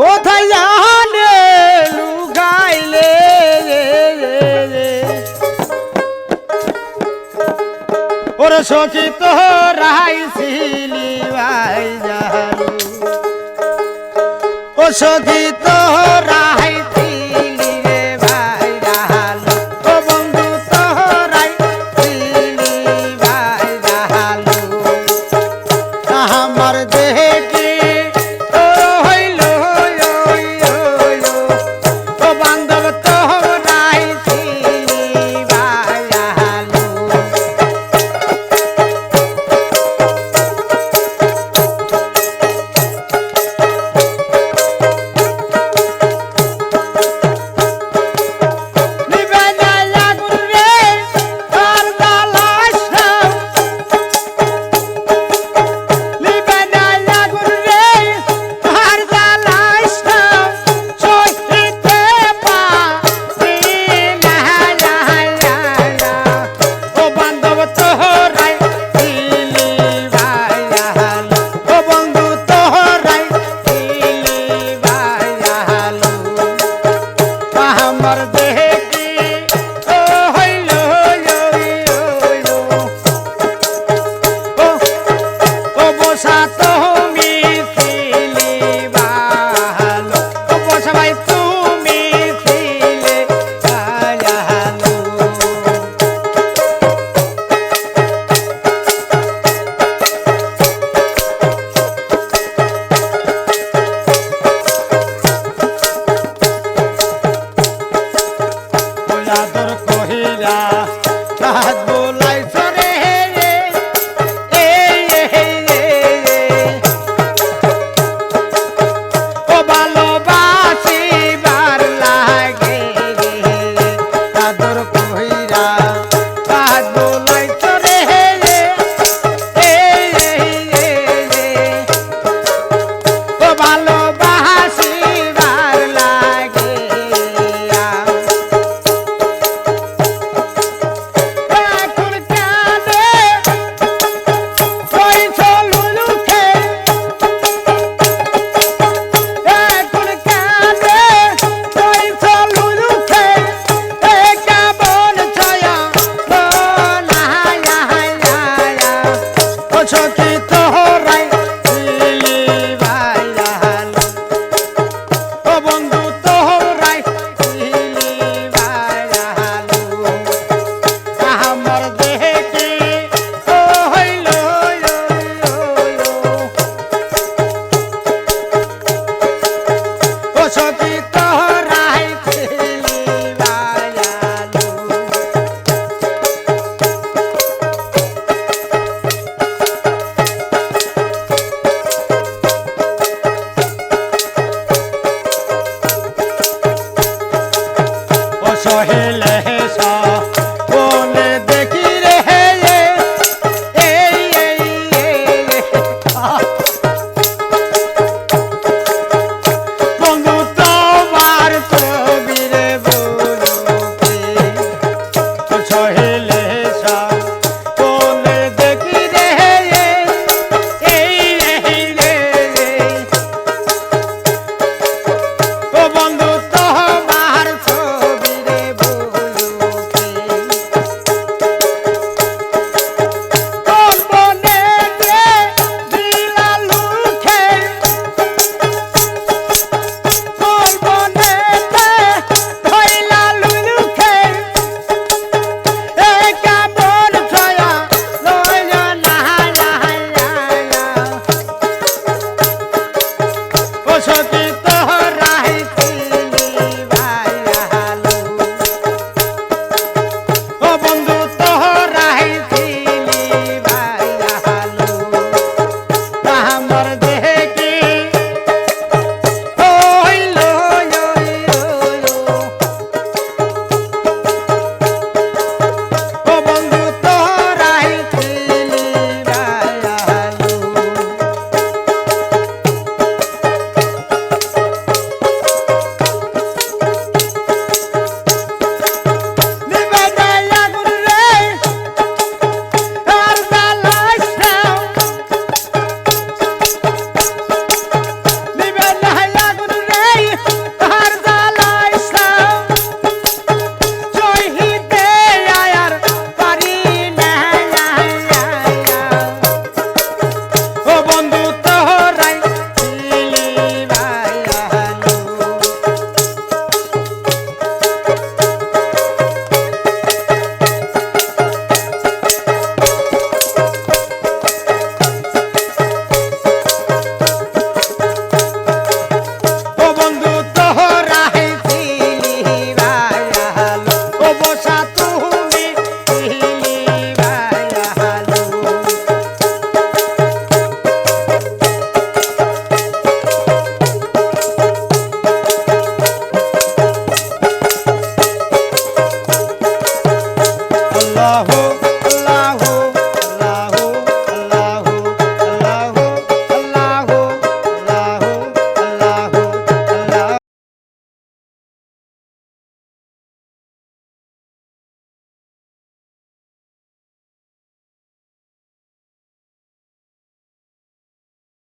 কোথায় জানে লুকাইলে? ওর সখী তো রাইছিলি ভাই জাহারু ও সখী তো রাইছি আমার দেহে ছ लहर